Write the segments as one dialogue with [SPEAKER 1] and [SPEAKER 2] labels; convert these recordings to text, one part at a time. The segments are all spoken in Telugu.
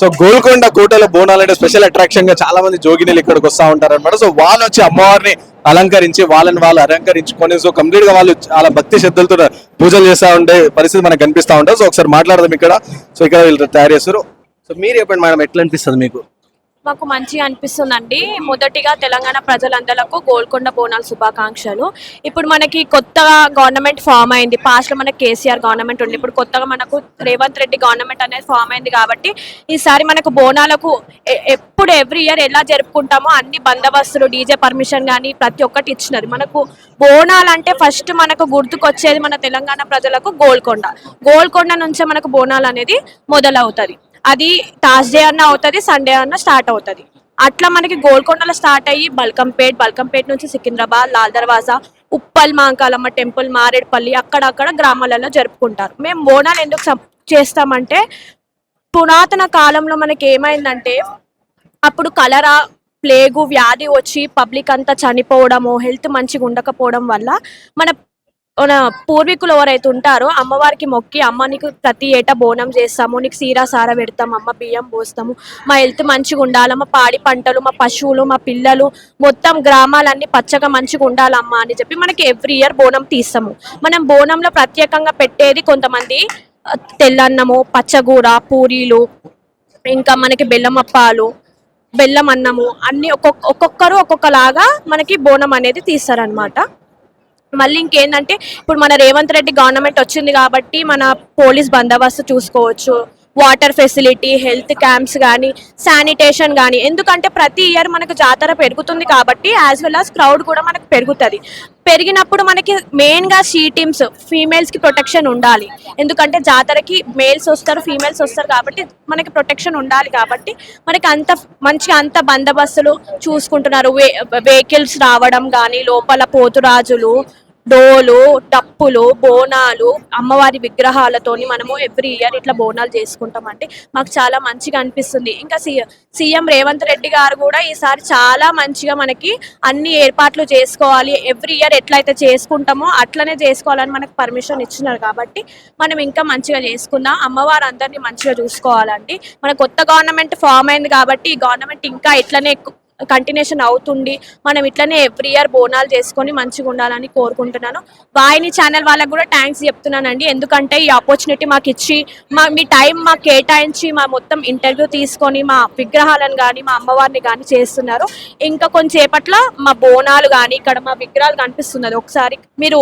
[SPEAKER 1] సో గోల్కొండ కోటలో బోనాలు అంటే స్పెషల్ అట్రాక్షన్గా చాలా మంది జోగినీలు ఇక్కడికి వస్తా ఉంటారు అనమాట సో వాళ్ళు వచ్చి అమ్మవారిని అలంకరించి వాళ్ళని వాళ్ళు అలంకరించుకొని సో కంప్లీట్గా వాళ్ళు చాలా భక్తి శ్రద్ధలతో పూజలు చేస్తా ఉండే పరిస్థితి మనకు కనిపిస్తా ఉంటుంది. సో ఒకసారి మాట్లాడదాం ఇక్కడ. సో ఇక్కడ వీళ్ళు తయారు చేస్తారు. సో మీరు చెప్పండి మేడం ఎట్లా అనిపిస్తుంది మీకు?
[SPEAKER 2] మాకు మంచిగా అనిపిస్తుందండి. మొదటిగా తెలంగాణ ప్రజలందరకు గోల్కొండ బోనాల శుభాకాంక్షలు. ఇప్పుడు మనకి కొత్తగా గవర్నమెంట్ ఫామ్ అయింది. పాస్ట్లో మనకి కేసీఆర్ గవర్నమెంట్ ఉంది ఇప్పుడు కొత్తగా మనకు రేవంత్ రెడ్డి గవర్నమెంట్ అనేది ఫామ్ అయింది కాబట్టి ఈసారి మనకు బోనాలకు ఎప్పుడు ఎవ్రీ ఇయర్ ఎలా జరుపుకుంటామో అన్ని బందోబస్తులు డీజే పర్మిషన్ కానీ ప్రతి ఒక్కటి ఇచ్చినది మనకు బోనాలు అంటే ఫస్ట్ మనకు గుర్తుకొచ్చేది మన తెలంగాణ ప్రజలకు గోల్కొండ. గోల్కొండ నుంచే మనకు బోనాలు అనేది మొదలవుతుంది. అది థర్స్డే అన్న అవుతుంది సండే అన్న స్టార్ట్ అవుతుంది. అట్లా మనకి గోల్కొండలో స్టార్ట్ అయ్యి బల్కంపేట్ బల్కంపేట్ నుంచి సికింద్రాబాద్ లాల్ దర్వాజా ఉప్పల్ మాంకాలమ్మ టెంపుల్ మారేడుపల్లి అక్కడక్కడ గ్రామాలలో జరుపుకుంటారు. మేము బోనాలు ఎందుకు చేస్తామంటే పురాతన కాలంలో మనకి ఏమైందంటే అప్పుడు కలరా ప్లేగు వ్యాధి వచ్చి పబ్లిక్ అంతా చనిపోవడము హెల్త్ మంచిగా ఉండకపోవడం వల్ల మన పూర్వీకులు ఎవరైతే ఉంటారో అమ్మవారికి మొక్కి అమ్మ నీకు ప్రతి ఏటా బోనం చేస్తాము నీకు సీరా సార పెడతాం అమ్మ బియ్యం పోస్తాము మా హెల్త్ మంచిగా ఉండాలి మా పాడి పంటలు మా పశువులు మా పిల్లలు మొత్తం గ్రామాలన్నీ పచ్చగా మంచిగా ఉండాలమ్మా అని చెప్పి మనకి ఎవ్రీ ఇయర్ బోనం తీస్తాము. మనం బోనంలో ప్రత్యేకంగా పెట్టేది కొంతమంది తెల్లన్నము పచ్చగూర పూరీలు ఇంకా మనకి బెల్లం అప్పాలు బెల్లం అన్నము అన్ని ఒక్కొక్క ఒక్కొక్కరు ఒక్కొక్కలాగా మనకి బోనం అనేది తీస్తారనమాట మళ్ళీ ఇంకేంటంటే ఇప్పుడు మన రేవంత్ రెడ్డి గవర్నమెంట్ వచ్చింది కాబట్టి మన పోలీస్ బందోబస్తు చూసుకోవచ్చు. వాటర్ ఫెసిలిటీ హెల్త్ క్యాంప్స్ కానీ శానిటేషన్ కానీ ఎందుకంటే ప్రతి ఇయర్ మనకు జాతర పెరుగుతుంది కాబట్టి యాజ్ వెల్ యాజ్ క్రౌడ్ కూడా మనకు పెరుగుతుంది. పెరిగినప్పుడు మనకి మెయిన్గా సీ టీమ్స్ ఫీమేల్స్కి ప్రొటెక్షన్ ఉండాలి. ఎందుకంటే జాతరకి మేల్స్ వస్తారు ఫీమేల్స్ వస్తారు కాబట్టి మనకి ప్రొటెక్షన్ ఉండాలి కాబట్టి మనకి అంత మంచిగా అంత బందోబస్తులు చూసుకుంటున్నారు. వే వెహికల్స్ రావడం కానీ లోపల పోతురాజులు డోలు టప్పులు బోనాలు అమ్మవారి విగ్రహాలతోని మనము ఎవ్రీ ఇయర్ ఇట్లా బోనాలు చేసుకుంటామండి. మాకు చాలా మంచిగా అనిపిస్తుంది. ఇంకా సి సీఎం రేవంత్ రెడ్డి గారు కూడా ఈసారి చాలా మంచిగా మనకి అన్ని ఏర్పాట్లు చేసుకోవాలి. ఎవ్రీ ఇయర్ ఎట్లయితే చేసుకుంటామో అట్లనే చేసుకోవాలని మనకు పర్మిషన్ ఇచ్చినారు కాబట్టి మనం ఇంకా మంచిగా చేసుకుందాం. అమ్మవారు అందరినీ మంచిగా చూసుకోవాలండి. మన కొత్త గవర్నమెంట్ ఫామ్ అయింది కాబట్టి ఈ గవర్నమెంట్ ఇంకా ఇట్లనే కంటిన్యూషన్ అవుతుంది మనం ఇట్లనే ఎవ్రీ ఇయర్ బోనాలు చేసుకొని మంచిగా ఉండాలని కోరుకుంటున్నాను. వాయిని ఛానల్ వాళ్ళకు కూడా థ్యాంక్స్ చెప్తున్నానండి. ఎందుకంటే ఈ ఆపర్చునిటీ మాకు ఇచ్చి మా మీ టైం మాకు కేటాయించి మా మొత్తం ఇంటర్వ్యూ తీసుకొని మా విగ్రహాలను కానీ మా అమ్మవారిని కానీ చేస్తున్నారు. ఇంకా కొంచెంసేపట్లో మా బోనాలు కానీ ఇక్కడ మా విగ్రహాలు కనిపిస్తున్నది. ఒకసారి మీరు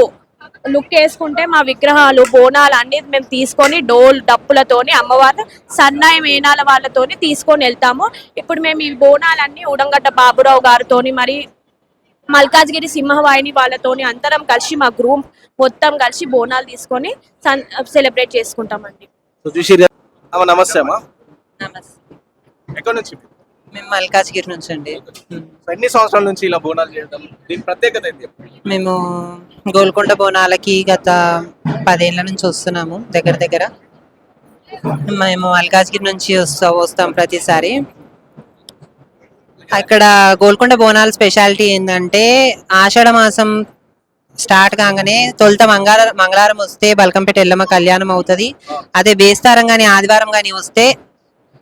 [SPEAKER 2] లుక్ వేసుకుంటే మా విగ్రహాలు బోనాలు అన్ని మేము తీసుకొని డోల్ డప్పులతోని అమ్మవారిని సన్నాయి మేనాల వాళ్ళతోని తీసుకొని వెళ్తాము. ఇప్పుడు మేము ఈ బోనాలన్నీ ఉడంగడ్డ బాబురావు గారితోని మరి మల్కాజ్గిరి సింహవాహిని వాళ్ళతోని అందరం కలిసి మా గ్రూప్ మొత్తం కలిసి బోనాలు తీసుకొని సెలబ్రేట్ చేసుకుంటామండి.
[SPEAKER 1] సో చూసి అమ్మ నమస్తే అమ్మా.
[SPEAKER 3] నమస్తే.
[SPEAKER 1] ఎక్కడి నుంచి?
[SPEAKER 3] మేము మల్కాజ్గిరి నుంచి అండి
[SPEAKER 1] ఎన్ని సంవత్సరాల నుంచి ఇలా బోనాలు చేయడం? దీని ప్రత్యేకత ఏంటి?
[SPEAKER 3] మేము గోల్కొండ బోనాలకి గత పదేళ్ళ నుంచి వస్తున్నాము దగ్గర దగ్గర. మేము మల్కాజ్గిరి నుంచి వస్తా వస్తాం ప్రతిసారి. అక్కడ గోల్కొండ బోనాల స్పెషాలిటీ ఏంటంటే ఆషాఢ మాసం స్టార్ట్ కాగానే తొలుత మంగళ మంగళవారం వస్తే బల్కంపేట ఎల్లమ్మ కళ్యాణం అవుతుంది. అదే బేస్తారం కానీ ఆదివారం కానీ వస్తే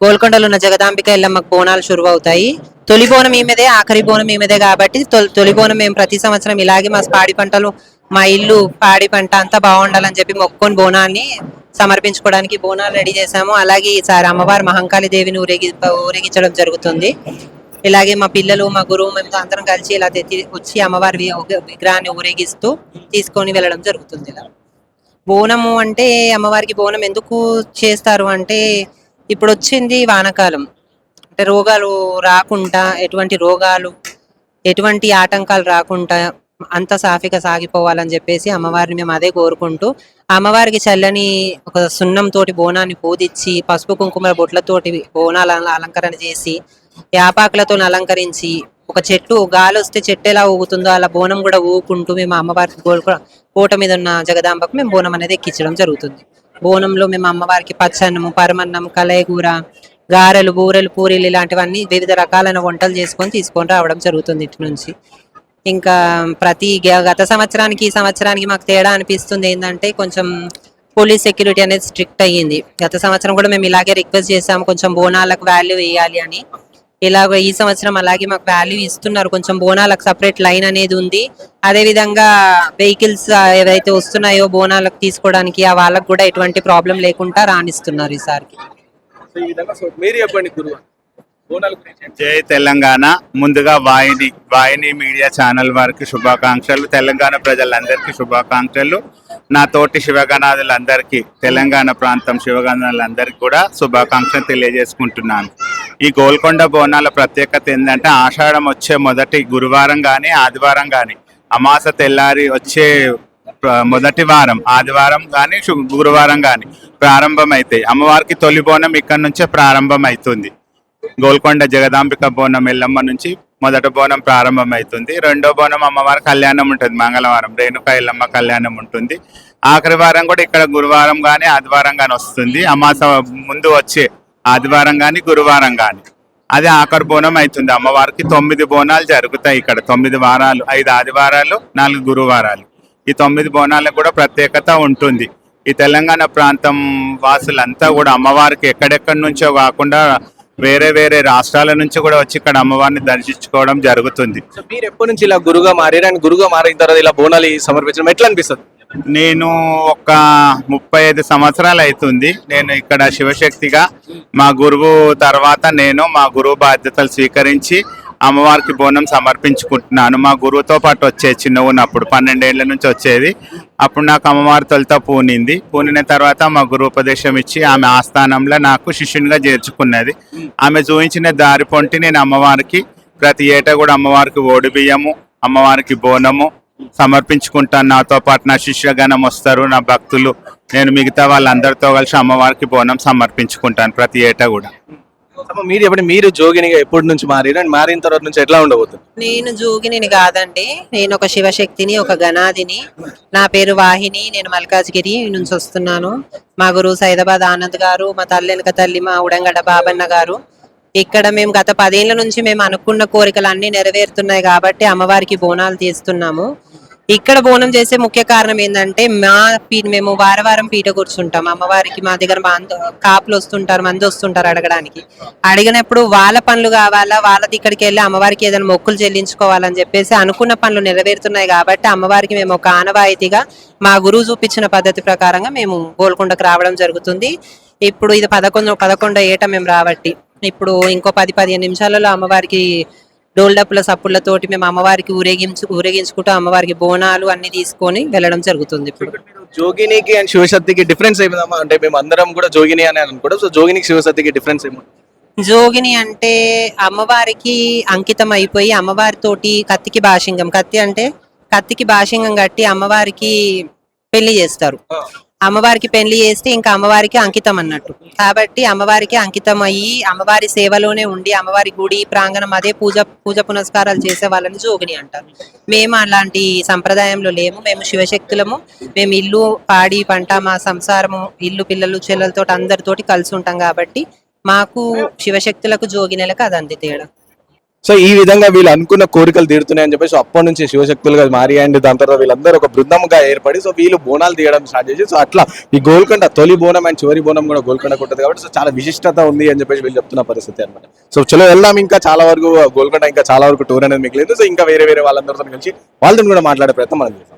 [SPEAKER 3] గోల్కొండలో ఉన్న జగదాంబిక ఎల్లమ్మకు బోనాలు షురువు అవుతాయి తొలి బోనం ఈమెదే ఆఖరి బోనం ఈమెదే కాబట్టి తొలి తొలి బోనం మేము ప్రతి సంవత్సరం ఇలాగే మా పాడి పంటలు మా ఇల్లు పాడి పంట అంతా బాగుండాలని చెప్పి మొక్కుకొని బోనాన్ని సమర్పించుకోవడానికి బోనాలు రెడీ చేశాము. అలాగే ఈసారి అమ్మవారి మహంకాళి దేవిని ఊరేగి ఊరేగించడం జరుగుతుంది. ఇలాగే మా పిల్లలు మా గురువు మేము అందరం కలిసి ఇలా తెచ్చి వచ్చి అమ్మవారి విగ్రహాన్ని ఊరేగిస్తూ తీసుకొని వెళ్ళడం జరుగుతుంది ఇలా. బోనము అంటే అమ్మవారికి బోనం ఎందుకు చేస్తారు అంటే ఇప్పుడు వచ్చింది వానాకాలం. అంటే రోగాలు రాకుండా ఎటువంటి రోగాలు ఎటువంటి ఆటంకాలు రాకుండా అంత సాఫీగా సాగిపోవాలని చెప్పేసి అమ్మవారిని మేము అదే కోరుకుంటూ అమ్మవారికి చల్లని ఒక సున్నం తోటి బోనాన్ని పూదిచ్చి పసుపు కుంకుమ బొట్లతోటి బోనాల అలంకరణ చేసి యాపాకులతో అలంకరించి ఒక చెట్టు గాలి వస్తే చెట్టు ఎలా ఊగుతుందో అలా బోనం కూడా ఊగుకుంటూ మేము అమ్మవారికి గోల్కొ- కోట మీద ఉన్న జగదాంబకు మేము బోనం అనేది ఎక్కించడం జరుగుతుంది. బోనంలో మేము అమ్మవారికి పచ్చన్నము పరమన్నం కలయగూర గారెలు బూరెలు పూరీలు ఇలాంటివన్నీ వివిధ రకాలైన వంటలు చేసుకొని తీసుకొని రావడం జరుగుతుంది ఇటు నుంచి. ఇంకా ప్రతి గత సంవత్సరానికి ఈ సంవత్సరానికి మాకు తేడా అనిపిస్తుంది ఏంటంటే కొంచెం పోలీస్ సెక్యూరిటీ అనేది స్ట్రిక్ట్ అయ్యింది. గత సంవత్సరం కూడా మేము ఇలాగే రిక్వెస్ట్ చేసాము కొంచెం బోనాలకు వాల్యూ వేయాలి అని. ఇలాగ ఈ సంవత్సరం అలాగే మాకు వాల్యూ ఇస్తున్నారు. కొంచెం బోనాలకు సపరేట్ లైన్ అనేది ఉంది. అదే విధంగా వెహికల్స్ ఏవైతే వస్తున్నాయో బోనాలకు తీసుకోవడానికి ఆ వాళ్ళకు కూడా ఎటువంటి ప్రాబ్లం లేకుండా రాణిస్తున్నారు ఈసారికి?
[SPEAKER 4] జై తెలంగాణ. ముందుగా వాహిని వాహిని మీడియా ఛానల్ వారికి శుభాకాంక్షలు. తెలంగాణ ప్రజలందరికీ శుభాకాంక్షలు. నా తోటి శివగణాదులందరికీ తెలంగాణ ప్రాంతం శివగణాలందరికీ కూడా శుభాకాంక్షలు తెలియజేసుకుంటున్నాను. ఈ గోల్కొండ బోనాల ప్రత్యేకత ఏంటంటే ఆషాఢం వచ్చే మొదటి గురువారం కానీ ఆదివారం కానీ అమాస తెల్లారి వచ్చే మొదటి వారం ఆదివారం కానీ గురువారం కానీ ప్రారంభం అవుతాయి అమ్మవారికి తొలి బోనం ఇక్కడ నుంచే ప్రారంభం అవుతుంది గోల్కొండ జగదాంబిక బోనం ఎల్లమ్మ నుంచి మొదటి బోనం ప్రారంభం అవుతుంది రెండో బోనం అమ్మవారి కళ్యాణం ఉంటుంది మంగళవారం. రేణుక కళ్యాణం ఉంటుంది. ఆఖరి వారం కూడా ఇక్కడ గురువారం కానీ ఆదివారం కానీ వస్తుంది. అమాస ముందు వచ్చే ఆదివారం కానీ గురువారం కానీ అది ఆఖరి బోనం అవుతుంది. అమ్మవారికి తొమ్మిది బోనాలు జరుగుతాయి ఇక్కడ. తొమ్మిది వారాలు ఐదు ఆదివారాలు నాలుగు గురువారాలు. ఈ తొమ్మిది బోనాలకు కూడా ప్రత్యేకత ఉంటుంది. ఈ తెలంగాణ ప్రాంతం వాసులంతా కూడా అమ్మవారికి ఎక్కడెక్కడి నుంచో కాకుండా వేరే వేరే రాష్ట్రాల నుంచి కూడా వచ్చి ఇక్కడ అమ్మవారిని దర్శించుకోవడం జరుగుతుంది.
[SPEAKER 1] సో మీరు ఎప్పటి నుంచి ఇలా గురుగా మారారు? అండ్ గురుగా మారిన తర్వాత ఇలా బోనాలు సమర్పించడం ఎట్లా అనిపిస్తుంది?
[SPEAKER 4] నేను ఒక ముప్పై ఐదు సంవత్సరాలు అవుతుంది. నేను ఇక్కడ శివశక్తిగా మా గురువు తర్వాత నేను మా గురువు బాధ్యతలు స్వీకరించి అమ్మవారికి బోనం సమర్పించుకుంటున్నాను. మా గురువుతో పాటు వచ్చేది చిన్న ఉన్నప్పుడు పన్నెండేళ్ళ నుంచి వచ్చేది. అప్పుడు నాకు అమ్మవారి తొలితో పూనింది. పూనిన తర్వాత మా గురువు ఉపదేశం ఇచ్చి ఆమె ఆస్థానంలో నాకు శిష్యునిగా చేర్చుకున్నది. ఆమె చూపించిన దారి పొంటి నేను అమ్మవారికి ప్రతి ఏటా కూడా అమ్మవారికి ఓడి బియ్యము అమ్మవారికి బోనము సమర్పించుకుంటాను. నాతో పాటు నా శిష్యగణం వస్తారు నా భక్తులు. నేను మిగతా వాళ్ళందరితో కలిసి అమ్మవారికి బోనం సమర్పించుకుంటాను ప్రతి ఏటా కూడా.
[SPEAKER 1] మీరు ఎప్పుడు మీరు జోగినిగా ఎప్పటి నుంచి మారారు అండ్ మారిన తర్వాత నుంచి ఎట్లా ఉండబోతుంది?
[SPEAKER 3] నేను జోగిని కాదండి. నేను ఒక శివశక్తిని ఒక గణాదిని. నా పేరు వాహిని. నేను మల్కాజ్గిరి నుంచి వస్తున్నాను. మా గురువు సైదాబాద్ ఆనంద్ గారు మా తల్లెనక తల్లి మా ఉడంగడ బాబన్న గారు. ఇక్కడ మేము గత పదేళ్ళ నుంచి మేము అనుకున్న కోరికలు అన్ని నెరవేరుతున్నాయి కాబట్టి అమ్మవారికి బోనాలు తీస్తున్నాము. ఇక్కడ బోనం చేసే ముఖ్య కారణం ఏంటంటే మా పీ మేము వారవారం పీట కూర్చుంటాం. అమ్మవారికి మా దగ్గర మందు కాపులు వస్తుంటారు మంది వస్తుంటారు అడగడానికి. అడిగినప్పుడు వాళ్ళ పనులు కావాలా వాళ్ళది ఇక్కడికి వెళ్ళి అమ్మవారికి ఏదైనా మొక్కులు చెల్లించుకోవాలని చెప్పేసి అనుకున్న పనులు నెరవేరుతున్నాయి కాబట్టి అమ్మవారికి మేము ఒక ఆనవాయితీగా మా గురువు చూపించిన పద్ధతి ప్రకారంగా మేము గోల్కొండకు రావడం జరుగుతుంది. ఇప్పుడు ఇది పదకొండు పదకొండో ఏట మేము రాబట్టి ఇప్పుడు ఇంకో పది పదిహేను నిమిషాలలో అమ్మవారికి డోల్ డప్పుల సప్పులతోటి మేము అమ్మవారికి ఊరేగించు ఊరేగించుకుంటూ అమ్మవారికి బోనాలు అన్ని తీసుకొని వెళ్ళడం జరుగుతుంది ఇప్పుడు.
[SPEAKER 1] జోగినికి అండ్ శివశక్తికి డిఫరెన్స్ ఏమిదమ్మా? అంటే మేము అందరం కూడా జోగిని అని అనుకుంటాం సో జోగినికి శివశక్తికి డిఫరెన్స్ ఏమో
[SPEAKER 3] జోగిని అంటే అమ్మవారికి అంకితం అయిపోయి అమ్మవారితోటి కత్తికి భాషింగం. కత్తి అంటే కత్తికి భాషింగం కట్టి అమ్మవారికి పెళ్ళి చేస్తారు. అమ్మవారికి పెళ్ళి చేస్తే ఇంకా అమ్మవారికి అంకితం అన్నట్టు. కాబట్టి అమ్మవారికి అంకితం అయ్యి అమ్మవారి సేవలోనే ఉండి అమ్మవారి గుడి ప్రాంగణం అదే పూజ పూజ పునస్కారాలు చేసే వాళ్ళని జోగిని అంటారు. మేము అలాంటి సంప్రదాయంలో లేము. మేము శివశక్తులము. మేము ఇల్లు పాడి పంట మా సంసారము ఇల్లు పిల్లలు చెల్లెలతో అందరితోటి కలిసి ఉంటాం కాబట్టి మాకు శివశక్తులకు జోగినెలకు అంది తేడా.
[SPEAKER 1] సో ఈ విధంగా వీళ్ళు అనుకున్న కోరికలు తీరుతున్నాయని చెప్పేసి సో అప్పటి నుంచి శివశక్తులుగా మారి అండ్ దాని తర్వాత వీళ్ళందరూ ఒక బృందంగా ఏర్పడి సో వీళ్ళు బోనాలు తీయడం స్టార్ట్ చేసి సో అట్లా ఈ గోల్కొండ తొలి బోనం అండ్ చివరి బోనం కూడా గోల్కొండ కొట్టదు కాబట్టి సో చాలా విశిష్టత ఉంది అని చెప్పేసి వీళ్ళు చెప్తున్న పరిస్థితి అనమాట సో చలో వెళ్దాం ఇంకా చాలా వరకు గోల్కొండ ఇంకా చాలా వరకు టూర్ అనేది మిగిలింది సో ఇంకా వేరే వేరే వాళ్ళందరితో కలిసి వాళ్ళతో కూడా మాట్లాడే ప్రయత్నం మనం చేస్తాం